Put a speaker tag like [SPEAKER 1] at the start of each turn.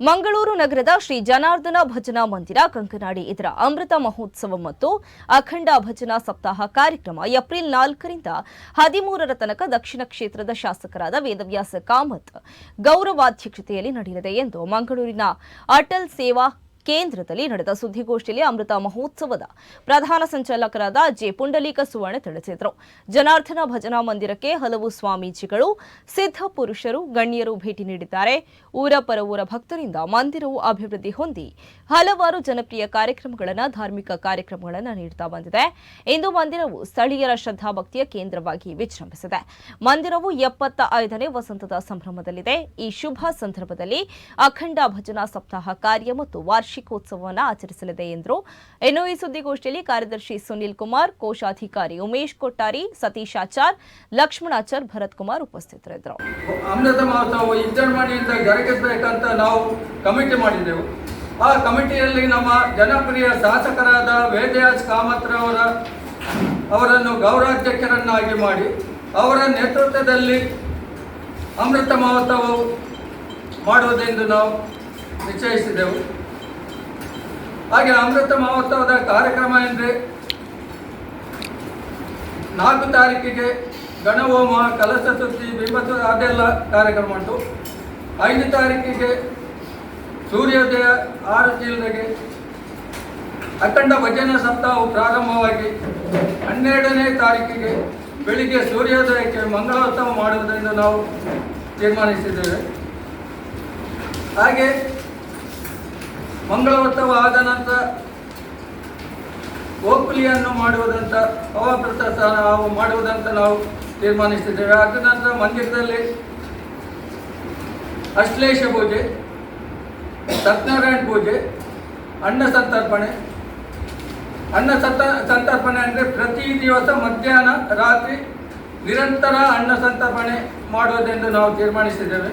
[SPEAKER 1] ಮಂಗಳೂರು ನಗರದ ಶ್ರೀ ಜನಾರ್ದನ ಭಜನಾ ಮಂದಿರ, ಕಂಕನಾಡಿ ಇದರ ಅಮೃತ ಮಹೋತ್ಸವ ಮತ್ತು ಅಖಂಡ ಭಜನಾ ಸಪ್ತಾಹ ಕಾರ್ಯಕ್ರಮ ಏಪ್ರಿಲ್ ನಾಲ್ಕರಿಂದ ಹದಿಮೂರರ ತನಕ ದಕ್ಷಿಣ ಕ್ಷೇತ್ರದ ಶಾಸಕರಾದ ವೇದವ್ಯಾಸ ಕಾಮತ್ ಗೌರವಾಧ್ಯಕ್ಷತೆಯಲ್ಲಿ ನಡೆಯಲಿದೆ ಎಂದು ಮಂಗಳೂರಿನ ಅಟಲ್ ಸೇವಾ ಕೇಂದ್ರದಲ್ಲಿ ನಡೆದ ಸುದ್ದಿಗೋಷ್ಠಿಯಲ್ಲಿ ಅಮೃತ ಮಹೋತ್ಸವದ ಪ್ರಧಾನ ಸಂಚಾಲಕರಾದ ಜೆ ಪುಂಡಲೀಕ ಸುವರ್ಣ ತಿಳಿಸಿದರು. ಜನಾರ್ದನ ಭಜನಾ ಮಂದಿರಕ್ಕೆ ಹಲವು ಸ್ವಾಮೀಜಿಗಳು, ಸಿದ್ಧ ಪುರುಷರು, ಗಣ್ಯರು ಭೇಟಿ ನೀಡಿದ್ದಾರೆ. ಊರ ಪರ ಊರ ಭಕ್ತರಿಂದ ಮಂದಿರವು ಅಭಿವೃದ್ಧಿ ಹೊಂದಿ ಹಲವಾರು ಜನಪ್ರಿಯ ಕಾರ್ಯಕ್ರಮಗಳನ್ನು, ಧಾರ್ಮಿಕ ಕಾರ್ಯಕ್ರಮಗಳನ್ನು ನೀಡುತ್ತಾ ಬಂದಿದೆ. ಇಂದು ಮಂದಿರವು ಸ್ಥಳೀಯರ ಶ್ರದ್ಧಾಭಕ್ತಿಯ ಕೇಂದ್ರವಾಗಿ ವಿಜೃಂಭಿಸಿದೆ. ಮಂದಿರವು ಎಪ್ಪತ್ತ ಐದನೇ ವಸಂತದ ಸಂಭ್ರಮದಲ್ಲಿದೆ. ಈ ಶುಭ ಸಂದರ್ಭದಲ್ಲಿ ಅಖಂಡ ಭಜನಾ ಸಪ್ತಾಹ ಕಾರ್ಯ ಮತ್ತು ವಾರ್ಷಿಕೋತ್ಸವವನ್ನು ಆಚರಿಸಲಿದೆ ಎಂದರು. ಇನ್ನು ಈ ಸುದ್ದಿಗೋಷ್ಠಿಯಲ್ಲಿ ಕಾರ್ಯದರ್ಶಿ ಸುನಿಲ್ ಕುಮಾರ್, ಕೋಶಾಧಿಕಾರಿ ಉಮೇಶ್ ಕೊಟ್ಟಾರಿ, ಸತೀಶ್ ಆಚಾರ್ ಲಕ್ಷ್ಮಣಾಚಾರ್ ಭರತ್ ಕುಮಾರ್ ಉಪಸ್ಥಿತರಿದ್ದರು.
[SPEAKER 2] ಅಮೃತ ಮಹೋತ್ಸವ ವಿಜೃಂಭಣೆಯಿಂದ ನಾವು ಕಮಿಟಿ ಮಾಡಿದ್ದೆವು. ಆ ಕಮಿಟಿಯಲ್ಲಿ ನಮ್ಮ ಜನಪ್ರಿಯ ಶಾಸಕರಾದ ಕಾಮತ್ರ ಕಾಮತ್ರವರ ಅವರನ್ನು ಗೌರವಾಧ್ಯಕ್ಷರನ್ನಾಗಿ ಮಾಡಿ ಅವರ ನೇತೃತ್ವದಲ್ಲಿ ಅಮೃತ ಮಹೋತ್ಸವ ಮಾಡುವುದೆಂದು ನಾವು ನಿಶ್ಚಯಿಸಿದೆವು. ಹಾಗೆ ಅಮೃತ ಮಹೋತ್ಸವದ ಕಾರ್ಯಕ್ರಮ ಎಂದರೆ ನಾಲ್ಕು ತಾರೀಕಿಗೆ ಗಣಹೋಮ ಕಲಶ ಸುತ್ತಿ ಬಿಂಬತ್ತು ಅದೆಲ್ಲ ಕಾರ್ಯಕ್ರಮ ಉಂಟು. ಐದು ತಾರೀಕಿಗೆ ಸೂರ್ಯೋದಯ, ಆರು ಜಿಲ್ಲೆಗೆ ಅಖಂಡ ಭಜನ ಸಪ್ತಾಹವು ಪ್ರಾರಂಭವಾಗಿ ಹನ್ನೆರಡನೇ ತಾರೀಕಿಗೆ ಬೆಳಿಗ್ಗೆ ಸೂರ್ಯೋದಯಕ್ಕೆ ಮಂಗಳೋತ್ಸವ ಮಾಡುವುದರಿಂದ ನಾವು ತೀರ್ಮಾನಿಸಿದ್ದೇವೆ. ಹಾಗೆ ಮಂಗಳೋತ್ಸವ ಆದ ನಂತರ ಗೋಕುಲಿಯನ್ನು ಮಾಡುವುದಂತ ಅವಾಪ್ರತ ನಾವು ಮಾಡುವುದಂತ ನಾವು ತೀರ್ಮಾನಿಸಿದ್ದೇವೆ. ಅದ ನಂತರ ಮಂದಿರದಲ್ಲಿ ಅಶ್ಲೇಷ ಪೂಜೆ ಸತ್ಯನಾರಾಯಣ ಪೂಜೆ, ಅನ್ನ ಸಂತರ್ಪಣೆ. ಅನ್ನ ಸತ, ಸಂತರ್ಪಣೆ ಅಂದರೆ ಪ್ರತಿ ದಿವಸ ಮಧ್ಯಾಹ್ನ, ರಾತ್ರಿ ನಿರಂತರ ಅನ್ನ ಸಂತರ್ಪಣೆ ಮಾಡುವುದೆಂದು ನಾವು ತೀರ್ಮಾನಿಸಿದ್ದೇವೆ.